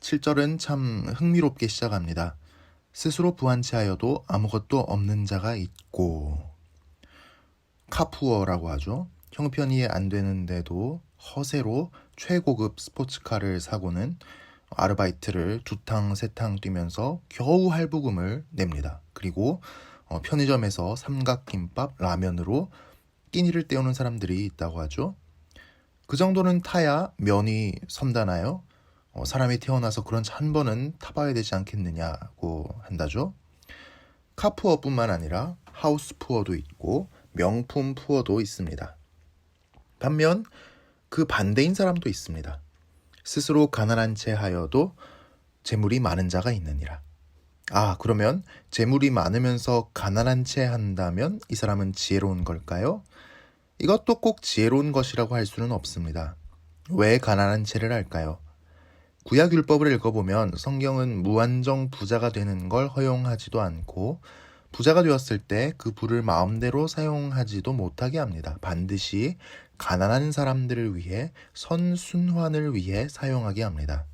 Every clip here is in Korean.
7절은 참 흥미롭게 시작합니다. 스스로 부한 채 하여도 아무것도 없는 자가 있고 카푸어라고 하죠. 형편이 안 되는데도 허세로 최고급 스포츠카를 사고는 아르바이트를 두 탕 세 탕 뛰면서 겨우 할부금을 냅니다. 그리고 어, 편의점에서 삼각김밥 라면으로 끼니를 때우는 사람들이 있다고 하죠. 그 정도는 타야 면이 선다나요? 어, 사람이 태어나서 그런 차한 번은 타봐야 되지 않겠느냐고 한다죠. 카푸어뿐만 아니라 하우스 푸어도 있고 명품 푸어도 있습니다. 반면 그 반대인 사람도 있습니다. 스스로 가난한 채 하여도 재물이 많은 자가 있느니라. 아, 그러면 재물이 많으면서 가난한 채 한다면 이 사람은 지혜로운 걸까요? 이것도 꼭 지혜로운 것이라고 할 수는 없습니다. 왜 가난한 채를 할까요? 구약 율법을 읽어보면 성경은 무한정 부자가 되는 걸 허용하지도 않고 부자가 되었을 때 그 부를 마음대로 사용하지도 못하게 합니다. 반드시 가난한 사람들을 위해 선순환을 위해 사용하게 합니다.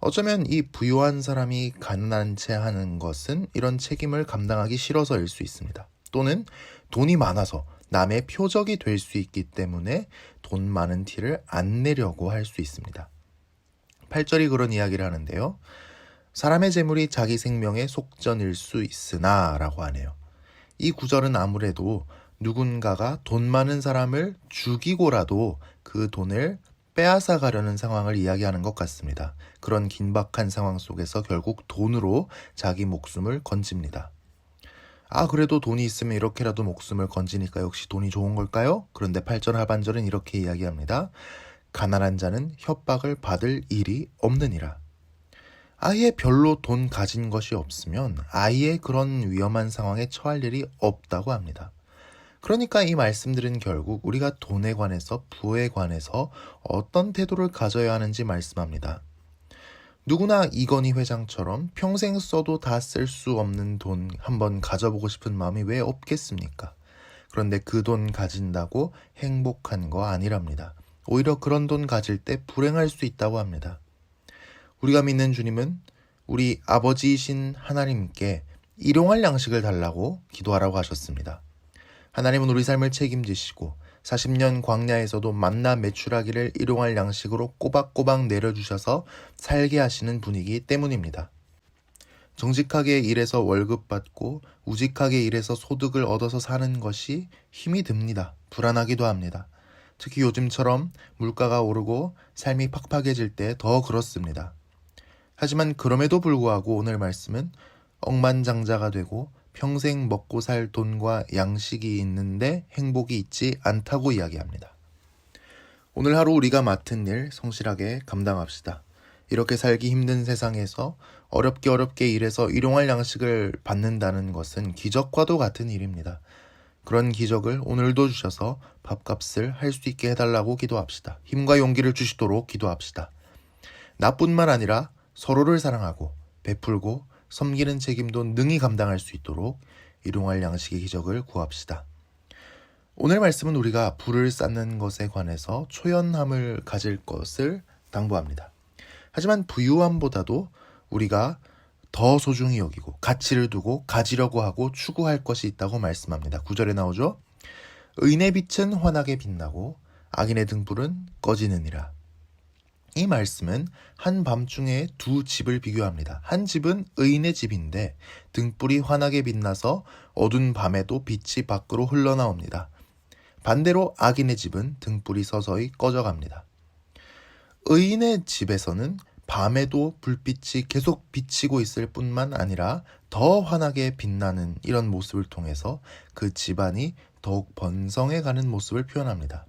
어쩌면 이 부유한 사람이 가난한 채 하는 것은 이런 책임을 감당하기 싫어서일 수 있습니다. 또는 돈이 많아서 남의 표적이 될 수 있기 때문에 돈 많은 티를 안 내려고 할 수 있습니다. 8절이 그런 이야기를 하는데요. 사람의 재물이 자기 생명의 속전일 수 있으나 라고 하네요. 이 구절은 아무래도 누군가가 돈 많은 사람을 죽이고라도 그 돈을 빼앗아 가려는 상황을 이야기하는 것 같습니다. 그런 긴박한 상황 속에서 결국 돈으로 자기 목숨을 건집니다. 아, 그래도 돈이 있으면 이렇게라도 목숨을 건지니까 역시 돈이 좋은 걸까요? 그런데 8절 하반절은 이렇게 이야기합니다. 가난한 자는 협박을 받을 일이 없느니라. 아예 별로 돈 가진 것이 없으면 아예 그런 위험한 상황에 처할 일이 없다고 합니다. 그러니까 이 말씀들은 결국 우리가 돈에 관해서 부에 관해서 어떤 태도를 가져야 하는지 말씀합니다. 누구나 이건희 회장처럼 평생 써도 다 쓸 수 없는 돈 한번 가져보고 싶은 마음이 왜 없겠습니까? 그런데 그 돈 가진다고 행복한 거 아니랍니다. 오히려 그런 돈 가질 때 불행할 수 있다고 합니다. 우리가 믿는 주님은 우리 아버지이신 하나님께 일용할 양식을 달라고 기도하라고 하셨습니다. 하나님은 우리 삶을 책임지시고 40년 광야에서도 만나 매출하기를 일용할 양식으로 꼬박꼬박 내려주셔서 살게 하시는 분이기 때문입니다. 정직하게 일해서 월급 받고 우직하게 일해서 소득을 얻어서 사는 것이 힘이 듭니다. 불안하기도 합니다. 특히 요즘처럼 물가가 오르고 삶이 팍팍해질 때 더 그렇습니다. 하지만 그럼에도 불구하고 오늘 말씀은 억만장자가 되고 평생 먹고 살 돈과 양식이 있는데 행복이 있지 않다고 이야기합니다. 오늘 하루 우리가 맡은 일 성실하게 감당합시다. 이렇게 살기 힘든 세상에서 어렵게 어렵게 일해서 일용할 양식을 받는다는 것은 기적과도 같은 일입니다. 그런 기적을 오늘도 주셔서 밥값을 할 수 있게 해달라고 기도합시다. 힘과 용기를 주시도록 기도합시다. 나뿐만 아니라 서로를 사랑하고 베풀고 섬기는 책임도 능히 감당할 수 있도록 일용할 양식의 기적을 구합시다. 오늘 말씀은 우리가 불을 쌓는 것에 관해서 초연함을 가질 것을 당부합니다. 하지만 부유함보다도 우리가 더 소중히 여기고 가치를 두고 가지려고 하고 추구할 것이 있다고 말씀합니다. 구절에 나오죠. 의인의 빛은 환하게 빛나고 악인의 등불은 꺼지느니라. 이 말씀은 한 밤중에 두 집을 비교합니다. 한 집은 의인의 집인데 등불이 환하게 빛나서 어두운 밤에도 빛이 밖으로 흘러나옵니다. 반대로 악인의 집은 등불이 서서히 꺼져갑니다. 의인의 집에서는 밤에도 불빛이 계속 비치고 있을 뿐만 아니라 더 환하게 빛나는 이런 모습을 통해서 그 집안이 더욱 번성해 가는 모습을 표현합니다.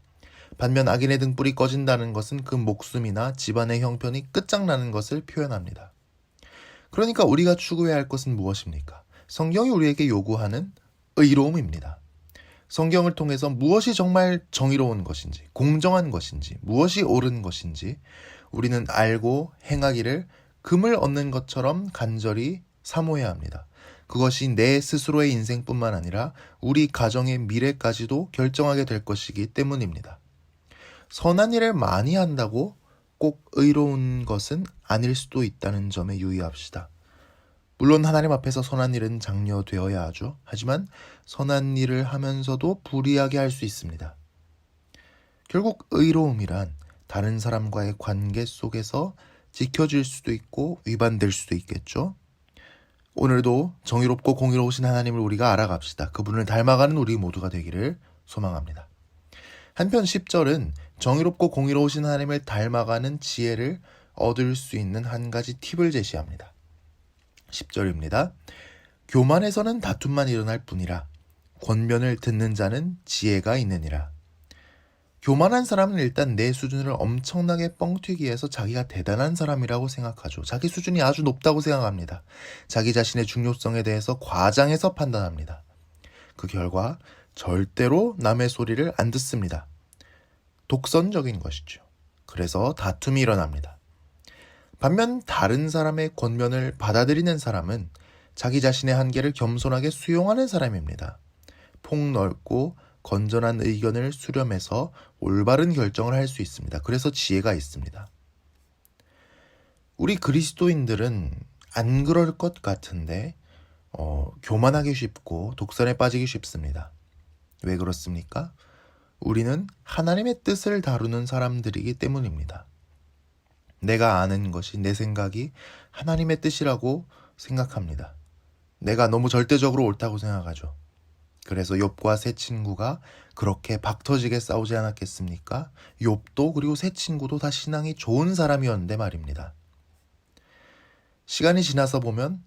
반면 악인의 등불이 꺼진다는 것은 그 목숨이나 집안의 형편이 끝장나는 것을 표현합니다. 그러니까 우리가 추구해야 할 것은 무엇입니까? 성경이 우리에게 요구하는 의로움입니다. 성경을 통해서 무엇이 정말 정의로운 것인지, 공정한 것인지, 무엇이 옳은 것인지 우리는 알고 행하기를 금을 얻는 것처럼 간절히 사모해야 합니다. 그것이 내 스스로의 인생뿐만 아니라 우리 가정의 미래까지도 결정하게 될 것이기 때문입니다. 선한 일을 많이 한다고 꼭 의로운 것은 아닐 수도 있다는 점에 유의합시다. 물론 하나님 앞에서 선한 일은 장려되어야 하죠. 하지만 선한 일을 하면서도 불이하게 할 수 있습니다. 결국 의로움이란 다른 사람과의 관계 속에서 지켜질 수도 있고 위반될 수도 있겠죠. 오늘도 정의롭고 공의로우신 하나님을 우리가 알아갑시다. 그분을 닮아가는 우리 모두가 되기를 소망합니다. 한편 10절은 정의롭고 공의로우신 하나님을 닮아가는 지혜를 얻을 수 있는 한 가지 팁을 제시합니다. 10절입니다. 교만에서는 다툼만 일어날 뿐이라 권면을 듣는 자는 지혜가 있느니라. 교만한 사람은 일단 내 수준을 엄청나게 뻥튀기해서 자기가 대단한 사람이라고 생각하죠. 자기 수준이 아주 높다고 생각합니다. 자기 자신의 중요성에 대해서 과장해서 판단합니다. 그 결과 절대로 남의 소리를 안 듣습니다. 독선적인 것이죠. 그래서 다툼이 일어납니다. 반면 다른 사람의 권면을 받아들이는 사람은 자기 자신의 한계를 겸손하게 수용하는 사람입니다. 폭넓고 건전한 의견을 수렴해서 올바른 결정을 할 수 있습니다. 그래서 지혜가 있습니다. 우리 그리스도인들은 안 그럴 것 같은데 어, 교만하기 쉽고 독선에 빠지기 쉽습니다. 왜 그렇습니까? 우리는 하나님의 뜻을 다루는 사람들이기 때문입니다. 내가 아는 것이 내 생각이 하나님의 뜻이라고 생각합니다. 내가 너무 절대적으로 옳다고 생각하죠. 그래서 욥과 세 친구가 그렇게 박터지게 싸우지 않았겠습니까? 욥도 그리고 세 친구도 다 신앙이 좋은 사람이었는데 말입니다. 시간이 지나서 보면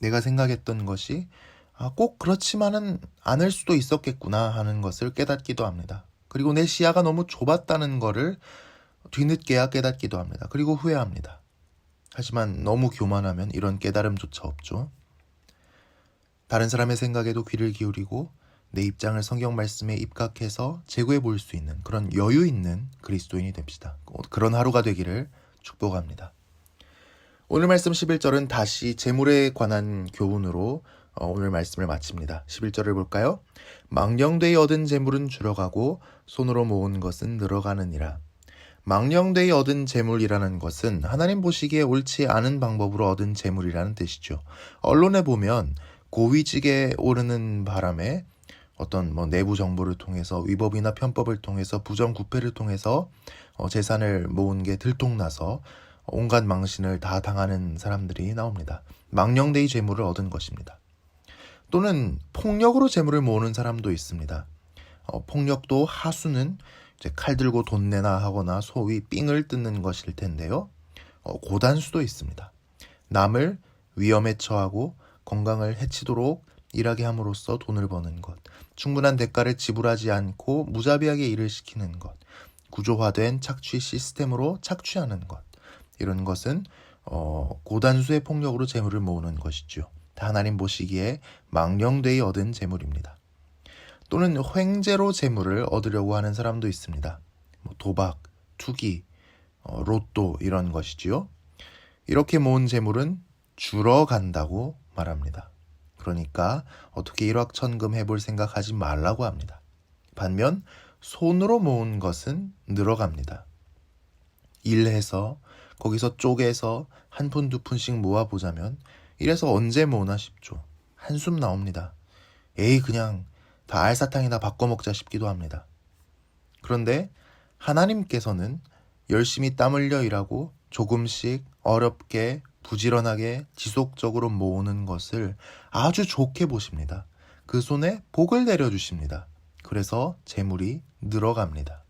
내가 생각했던 것이 아, 꼭 그렇지만은 않을 수도 있었겠구나 하는 것을 깨닫기도 합니다. 그리고 내 시야가 너무 좁았다는 것을 뒤늦게야 깨닫기도 합니다. 그리고 후회합니다. 하지만 너무 교만하면 이런 깨달음조차 없죠. 다른 사람의 생각에도 귀를 기울이고 내 입장을 성경 말씀에 입각해서 제고해 볼 수 있는 그런 여유 있는 그리스도인이 됩시다. 그런 하루가 되기를 축복합니다. 오늘 말씀 11절은 다시 재물에 관한 교훈으로 어, 오늘 말씀을 마칩니다. 11절을 볼까요? 망령되이 얻은 재물은 줄어가고 손으로 모은 것은 늘어가느니라. 망령되이 얻은 재물이라는 것은 하나님 보시기에 옳지 않은 방법으로 얻은 재물이라는 뜻이죠. 언론에 보면 고위직에 오르는 바람에 어떤 뭐 내부 정보를 통해서 위법이나 편법을 통해서 부정 부패를 통해서 어 재산을 모은 게 들통나서 온갖 망신을 다 당하는 사람들이 나옵니다. 망령되이 재물을 얻은 것입니다. 또는 폭력으로 재물을 모으는 사람도 있습니다. 어, 폭력도 하수는 이제 칼 들고 돈 내나 하거나 소위 삥을 뜯는 것일 텐데요. 어, 고단수도 있습니다. 남을 위험에 처하고 건강을 해치도록 일하게 함으로써 돈을 버는 것, 충분한 대가를 지불하지 않고 무자비하게 일을 시키는 것, 구조화된 착취 시스템으로 착취하는 것, 이런 것은 어, 고단수의 폭력으로 재물을 모으는 것이죠. 하나님 보시기에 망령되이 얻은 재물입니다. 또는 횡재로 재물을 얻으려고 하는 사람도 있습니다. 뭐 도박, 투기, 어, 로또 이런 것이지요. 이렇게 모은 재물은 줄어간다고 말합니다. 그러니까 어떻게 일확천금 해볼 생각 하지 말라고 합니다. 반면 손으로 모은 것은 늘어갑니다. 일해서 거기서 쪼개서 한 푼 두 푼씩 모아보자면 이래서 언제 모으나 싶죠. 한숨 나옵니다. 에이 그냥 다 알사탕이나 바꿔 먹자 싶기도 합니다. 그런데 하나님께서는 열심히 땀 흘려 일하고 조금씩 어렵게 부지런하게 지속적으로 모으는 것을 아주 좋게 보십니다. 그 손에 복을 내려주십니다. 그래서 재물이 늘어갑니다.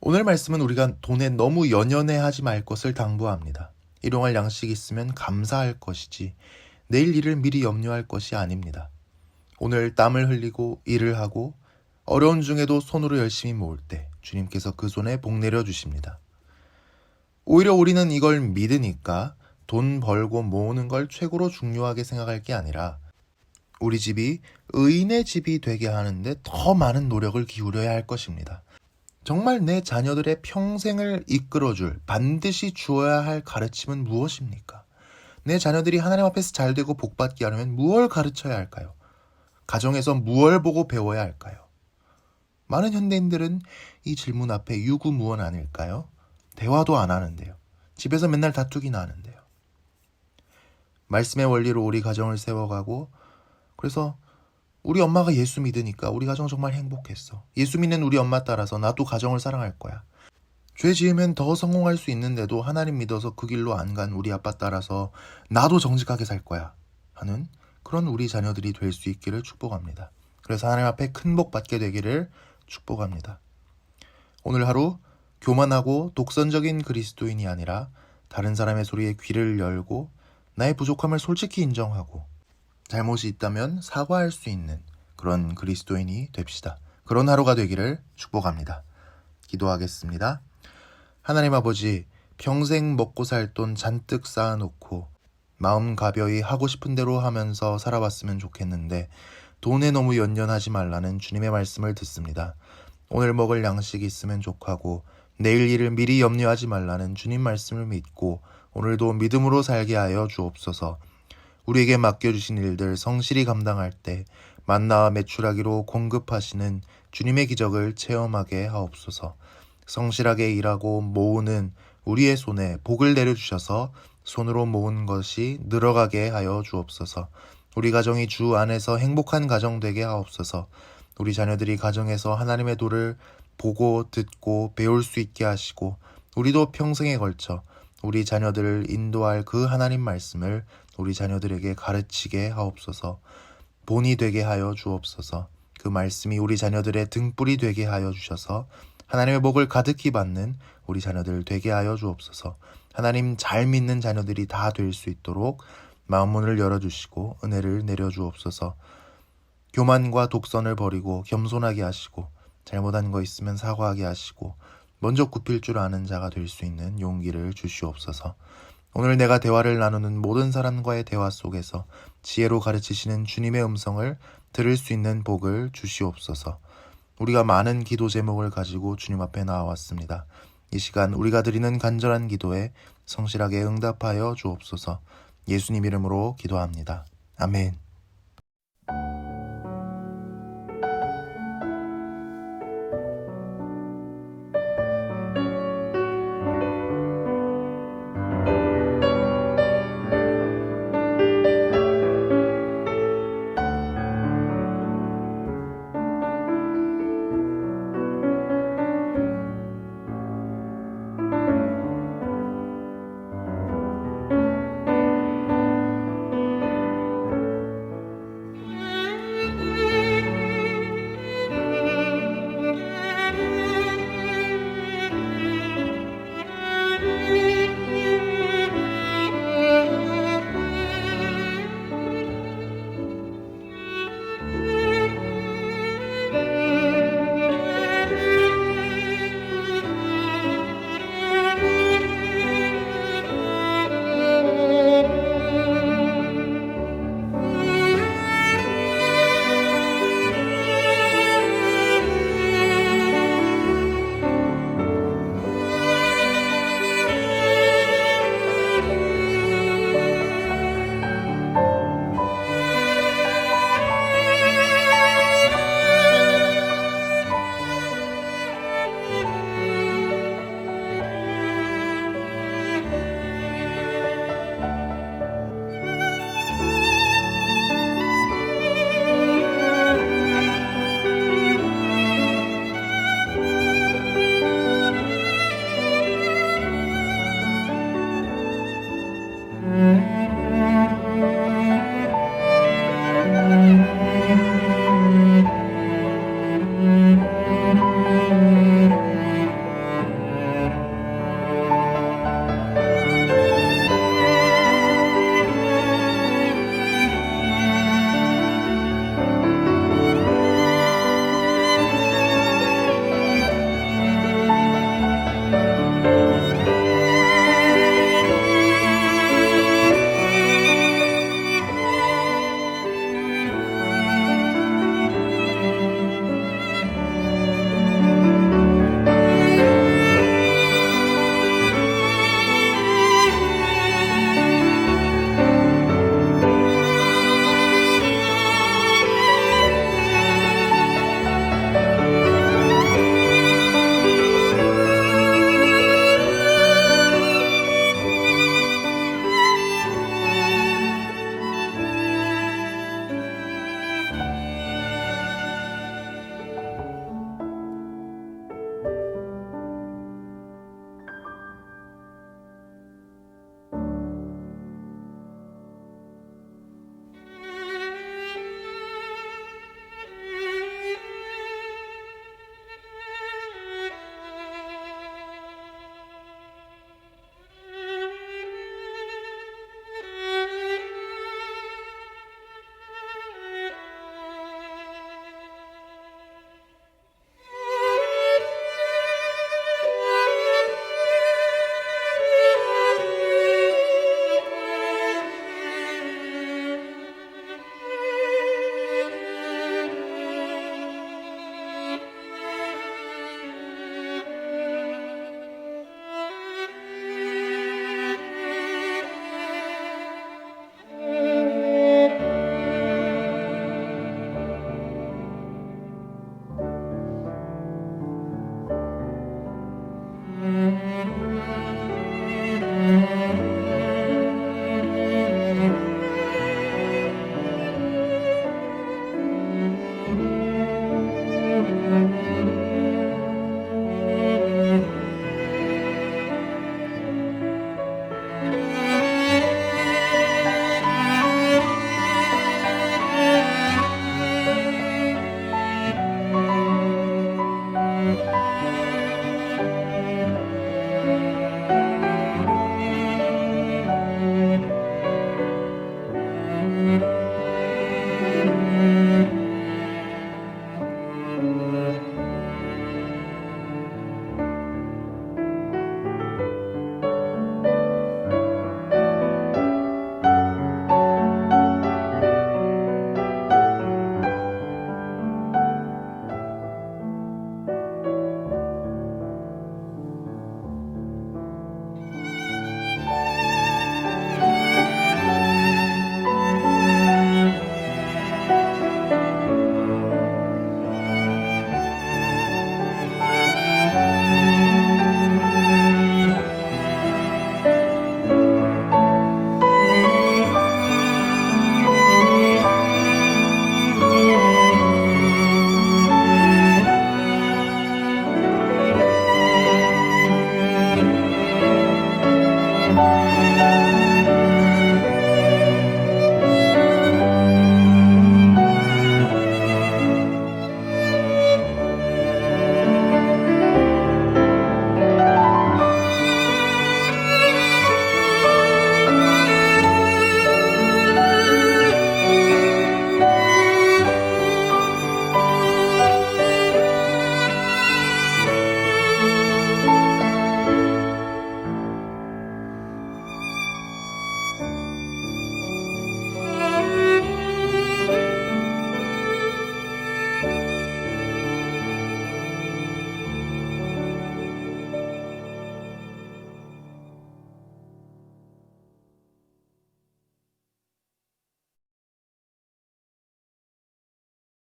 오늘 말씀은 우리가 돈에 너무 연연해 하지 말 것을 당부합니다. 일용할 양식이 있으면 감사할 것이지 내일 일을 미리 염려할 것이 아닙니다. 오늘 땀을 흘리고 일을 하고 어려운 중에도 손으로 열심히 모을 때 주님께서 그 손에 복 내려 주십니다. 오히려 우리는 이걸 믿으니까 돈 벌고 모으는 걸 최고로 중요하게 생각할 게 아니라 우리 집이 의인의 집이 되게 하는데 더 많은 노력을 기울여야 할 것입니다. 정말 내 자녀들의 평생을 이끌어줄 반드시 주어야 할 가르침은 무엇입니까? 내 자녀들이 하나님 앞에서 잘 되고 복받게 하려면 무엇을 가르쳐야 할까요? 가정에서 무엇을 보고 배워야 할까요? 많은 현대인들은 이 질문 앞에 유구무원 아닐까요? 대화도 안 하는데요. 집에서 맨날 다투기나 하는데요. 말씀의 원리로 우리 가정을 세워가고 그래서 우리 엄마가 예수 믿으니까 우리 가정 정말 행복했어. 예수 믿는 우리 엄마 따라서 나도 가정을 사랑할 거야. 죄 지으면 더 성공할 수 있는데도 하나님 믿어서 그 길로 안 간 우리 아빠 따라서 나도 정직하게 살 거야. 하는 그런 우리 자녀들이 될 수 있기를 축복합니다. 그래서 하나님 앞에 큰 복 받게 되기를 축복합니다. 오늘 하루 교만하고 독선적인 그리스도인이 아니라 다른 사람의 소리에 귀를 열고 나의 부족함을 솔직히 인정하고 잘못이 있다면 사과할 수 있는 그런 그리스도인이 됩시다. 그런 하루가 되기를 축복합니다. 기도하겠습니다. 하나님 아버지, 평생 먹고 살 돈 잔뜩 쌓아놓고 마음 가벼이 하고 싶은 대로 하면서 살아봤으면 좋겠는데 돈에 너무 연연하지 말라는 주님의 말씀을 듣습니다. 오늘 먹을 양식이 있으면 족하고 내일 일을 미리 염려하지 말라는 주님 말씀을 믿고 오늘도 믿음으로 살게 하여 주옵소서. 우리에게 맡겨주신 일들 성실히 감당할 때 만나와 매출하기로 공급하시는 주님의 기적을 체험하게 하옵소서. 성실하게 일하고 모으는 우리의 손에 복을 내려주셔서 손으로 모은 것이 늘어가게 하여 주옵소서. 우리 가정이 주 안에서 행복한 가정 되게 하옵소서. 우리 자녀들이 가정에서 하나님의 도를 보고 듣고 배울 수 있게 하시고 우리도 평생에 걸쳐 우리 자녀들을 인도할 그 하나님 말씀을 우리 자녀들에게 가르치게 하옵소서. 본이 되게 하여 주옵소서. 그 말씀이 우리 자녀들의 등불이 되게 하여 주셔서 하나님의 복을 가득히 받는 우리 자녀들 되게 하여 주옵소서. 하나님 잘 믿는 자녀들이 다 될 수 있도록 마음 문을 열어 주시고 은혜를 내려 주옵소서. 교만과 독선을 버리고 겸손하게 하시고 잘못한 거 있으면 사과하게 하시고 먼저 굽힐 줄 아는 자가 될 수 있는 용기를 주시옵소서. 오늘 내가 대화를 나누는 모든 사람과의 대화 속에서 지혜로 가르치시는 주님의 음성을 들을 수 있는 복을 주시옵소서. 우리가 많은 기도 제목을 가지고 주님 앞에 나와왔습니다. 이 시간 우리가 드리는 간절한 기도에 성실하게 응답하여 주옵소서. 예수님 이름으로 기도합니다. 아멘.